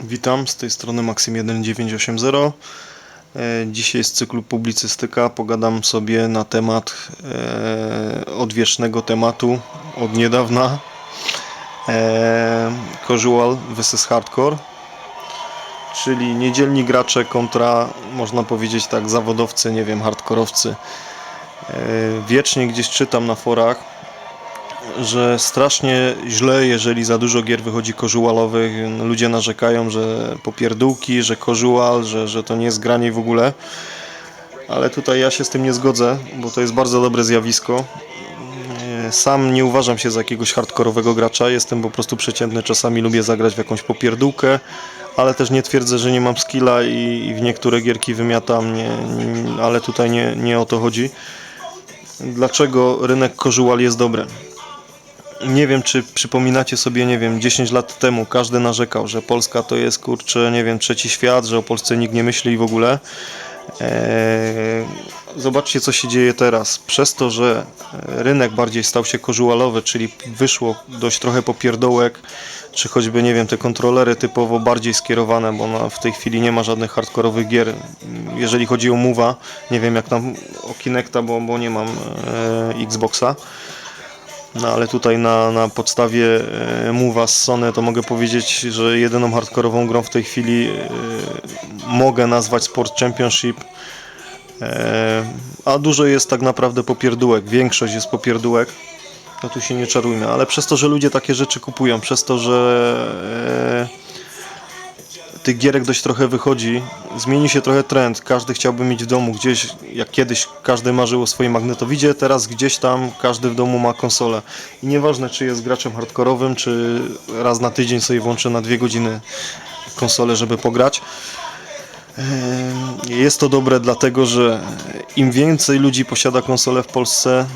Witam, z tej strony Maxim1980. E, Dzisiaj z cyklu Publicystyka pogadam sobie na temat e, odwiecznego tematu od niedawna e, Casual vs Hardcore czyli niedzielni gracze kontra, można powiedzieć tak, zawodowcy, nie wiem, hardkorowcy. E, Wiecznie gdzieś czytam na forach, że strasznie źle, jeżeli za dużo gier wychodzi kożułalowych. Ludzie narzekają, że popierdółki, że kożułal, że, że to nie jest granie w ogóle. Ale tutaj ja się z tym nie zgodzę, bo to jest bardzo dobre zjawisko. Sam nie uważam się za jakiegoś hardkorowego gracza, jestem po prostu przeciętny, czasami lubię zagrać w jakąś popierdółkę, ale też nie twierdzę, że nie mam skilla i, w niektóre gierki wymiatam, nie, ale tutaj nie, nie o to chodzi. Dlaczego rynek kożułal jest dobry? Nie wiem, czy przypominacie sobie, nie wiem, 10 lat temu każdy narzekał, że Polska to jest, kurczę, nie wiem, trzeci świat, że o Polsce nikt nie myśli i w ogóle. Eee, zobaczcie, co się dzieje teraz. Przez to, że e, rynek bardziej stał się kożualowy, czyli wyszło dość trochę popierdołek, czy choćby, nie wiem, te kontrolery typowo bardziej skierowane, bo na, w tej chwili nie ma żadnych hardkorowych gier. Jeżeli chodzi o Move'a, nie wiem jak tam o Kinecta, bo, bo nie mam e, Xboxa. No ale tutaj na, na podstawie e, Move'a z Sony to mogę powiedzieć, że jedyną hardkorową grą w tej chwili e, mogę nazwać Sport Championship. E, a dużo jest tak naprawdę popierdółek, większość jest popierdółek. No tu się nie czarujmy, ale przez to, że ludzie takie rzeczy kupują, przez to, że tych gierek dość trochę wychodzi, zmieni się trochę trend. Każdy chciałby mieć w domu gdzieś, jak kiedyś każdy marzył o swoim magnetowidzie, teraz gdzieś tam każdy w domu ma konsolę. I nieważne, czy jest graczem hardkorowym, czy raz na tydzień sobie włączy na dwie godziny konsolę, żeby pograć. Eee, Jest to dobre dlatego, że im więcej ludzi posiada konsolę w Polsce,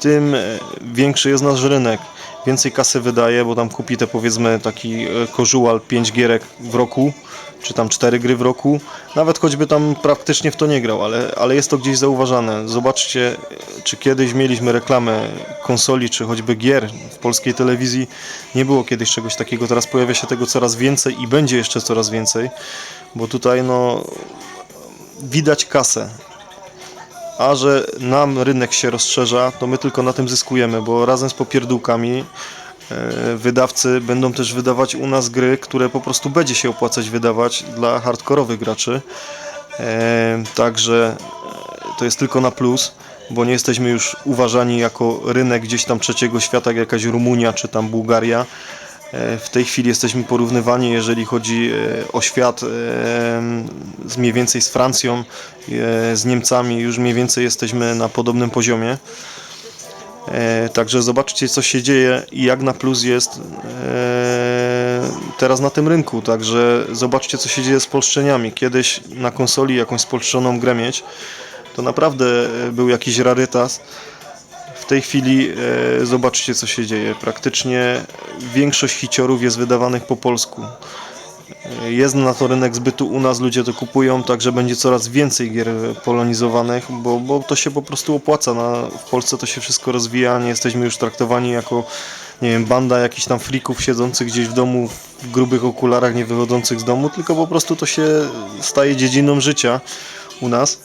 tym e, większy jest nasz rynek. Więcej kasy wydaje, bo tam kupi te powiedzmy taki e, kożual 5 gierek w roku, czy tam 4 gry w roku. Nawet choćby tam praktycznie w to nie grał, ale, ale jest to gdzieś zauważane. Zobaczcie, e, czy kiedyś mieliśmy reklamę konsoli, czy choćby gier w polskiej telewizji. Nie było kiedyś czegoś takiego, teraz pojawia się tego coraz więcej i będzie jeszcze coraz więcej, bo tutaj no widać kasę. A że nam rynek się rozszerza, to my tylko na tym zyskujemy, bo razem z popierdółkami e, wydawcy będą też wydawać u nas gry, które po prostu będzie się opłacać wydawać dla hardkorowych graczy. E, Także e, to jest tylko na plus, bo nie jesteśmy już uważani jako rynek gdzieś tam trzeciego świata, jak jakaś Rumunia czy tam Bułgaria. E, W tej chwili jesteśmy porównywani, jeżeli chodzi e, o świat, e, z mniej więcej z Francją, z Niemcami, już mniej więcej jesteśmy na podobnym poziomie. Także zobaczcie, co się dzieje i jak na plus jest teraz na tym rynku. Także zobaczcie, co się dzieje z polszczeniami. Kiedyś na konsoli jakąś spolszczoną grę mieć, to naprawdę był jakiś rarytas. Tej chwili e, zobaczcie co się dzieje. Praktycznie większość hiciorów jest wydawanych po polsku. E, Jest na to rynek zbytu u nas, ludzie to kupują, także będzie coraz więcej gier polonizowanych, bo, bo to się po prostu opłaca. Na, w Polsce to się wszystko rozwija, nie jesteśmy już traktowani jako nie wiem, banda jakichś tam frików siedzących gdzieś w domu w grubych okularach, nie wychodzących z domu, tylko po prostu to się staje dziedziną życia u nas.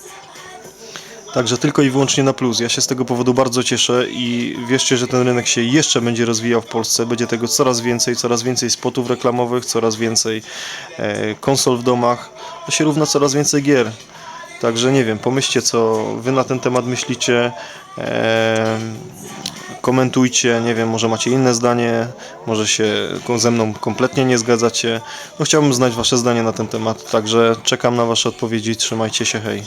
Także tylko i wyłącznie na plus. Ja się z tego powodu bardzo cieszę i wierzcie, że ten rynek się jeszcze będzie rozwijał w Polsce. Będzie tego coraz więcej, coraz więcej spotów reklamowych, coraz więcej e, konsol w domach. To się równa coraz więcej gier. Także nie wiem, pomyślcie co wy na ten temat myślicie. E, komentujcie, nie wiem, może macie inne zdanie, może się ze mną kompletnie nie zgadzacie. No chciałbym znać wasze zdanie na ten temat, także czekam na wasze odpowiedzi, trzymajcie się, hej.